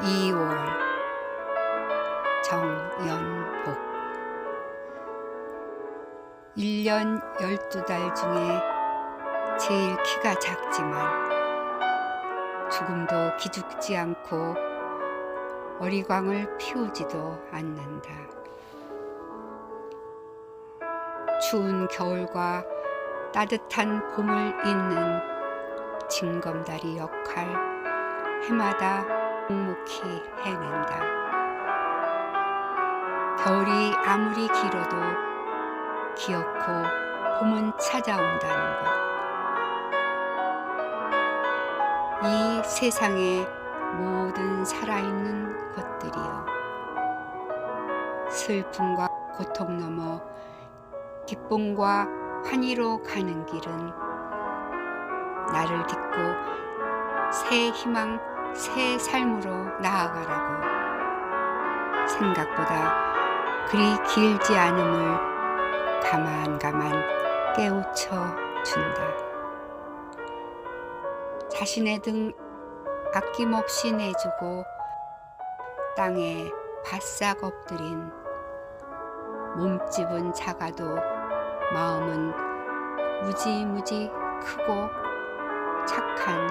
2월 정연복 1년 12달 중에 제일 키가 작지만 조금도 기죽지 않고 어리광을 피우지도 않는다. 추운 겨울과 따뜻한 봄을 잇는 징검다리 역할 해마다 묵묵히 해낸다. 겨울이 아무리 길어도 기어코 봄은 찾아온다는 것. 이 세상의 모든 살아있는 것들이여. 슬픔과 고통 넘어 기쁨과 환희로 가는 길은 나를 딛고 새 희망, 새 삶으로 나아가라고 생각보다 그리 길지 않음을 가만가만 깨우쳐 준다. 자신의 등 아낌없이 내주고 땅에 바싹 엎드린 몸집은 작아도 마음은 무지무지 크고 착한 달.